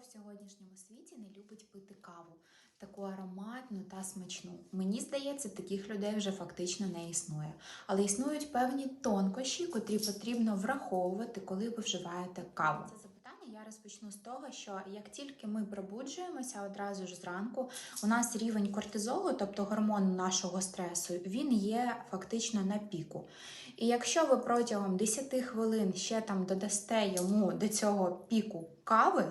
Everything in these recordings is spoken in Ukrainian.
в сьогоднішньому світі не любить пити каву, таку ароматну та смачну. Мені здається, таких людей вже фактично не існує. Але існують певні тонкощі, котрі потрібно враховувати, коли ви вживаєте каву. Я розпочну з того, що як тільки ми пробуджуємося одразу ж зранку, у нас рівень кортизолу, тобто гормону нашого стресу, він є фактично на піку. І якщо ви протягом 10 хвилин ще там додасте йому до цього піку кави,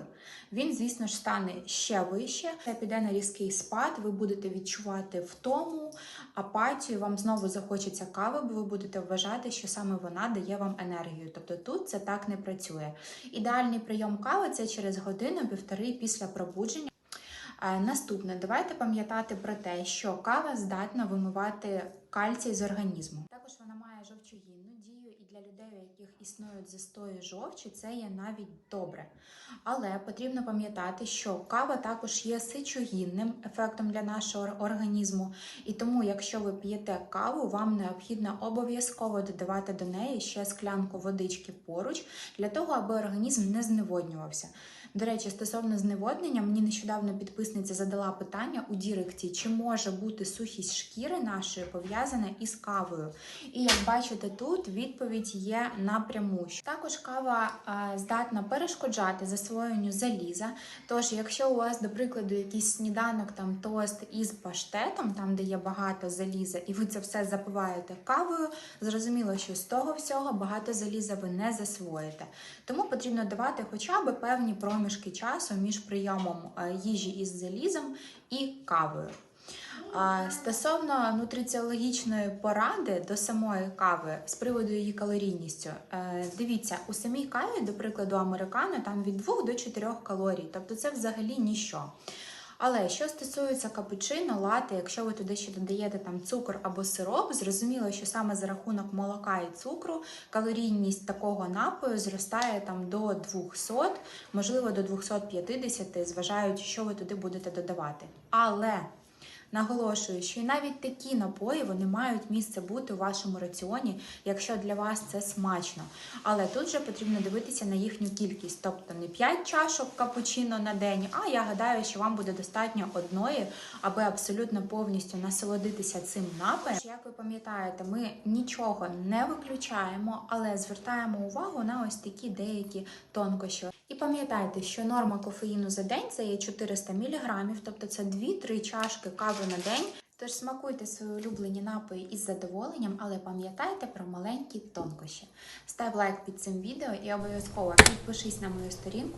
він, звісно ж, стане ще вище. Це піде на різкий спад, ви будете відчувати втому, апатію, вам знову захочеться кави, бо ви будете вважати, що саме вона дає вам енергію. Тобто тут це так не працює. Ідеальний прийом кави це через годину-півтори після пробудження. Е, Наступне, давайте пам'ятати про те, що кава здатна вимивати кальцій з організму. Також вона має жовчогінну для людей, у яких існують застої жовчі, це є навіть добре. Але потрібно пам'ятати, що кава також є сечогінним ефектом для нашого організму. І тому, якщо ви п'єте каву, вам необхідно обов'язково додавати до неї ще склянку водички поруч, для того, аби організм не зневоднювався. До речі, стосовно зневоднення, мені нещодавно підписниця задала питання у Діректі, чи може бути сухість шкіри нашої пов'язана із кавою. І як бачите, тут відповідь є напряму. Також кава здатна перешкоджати засвоєнню заліза. Тож, якщо у вас, до прикладу, якийсь сніданок, там тост із паштетом, там де є багато заліза, і ви це все запиваєте кавою, зрозуміло, що з того всього багато заліза ви не засвоїте. Тому потрібно давати хоча б певні проміжки часу між прийомом е, їжі із залізом і кавою. Стосовно нутриціологічної поради до самої кави з приводу її калорійністю, е, дивіться, у самій каві, до прикладу, американо там від 2 до 4 калорій, тобто це взагалі ніщо. Але що стосується капучино, лати, якщо ви туди ще додаєте там цукор або сироп, зрозуміло, що саме за рахунок молока і цукру калорійність такого напою зростає там до 200, можливо до 250, зважаючи, що ви туди будете додавати. Але Наголошую, що і навіть такі напої вони мають місце бути у вашому раціоні, якщо для вас це смачно. Але тут же потрібно дивитися на їхню кількість, тобто не 5 чашок капучино на день, а я гадаю, що вам буде достатньо одної, аби абсолютно повністю насолодитися цим напоєм. Як ви пам'ятаєте, ми нічого не виключаємо, але звертаємо увагу на ось такі деякі тонкощі. І пам'ятайте, що норма кофеїну за день це є 400 мг, тобто це 2-3 чашки кави на день. Тож смакуйте свої улюблені напої із задоволенням, але пам'ятайте про маленькі тонкощі. Став лайк під цим відео і обов'язково підпишись на мою сторінку.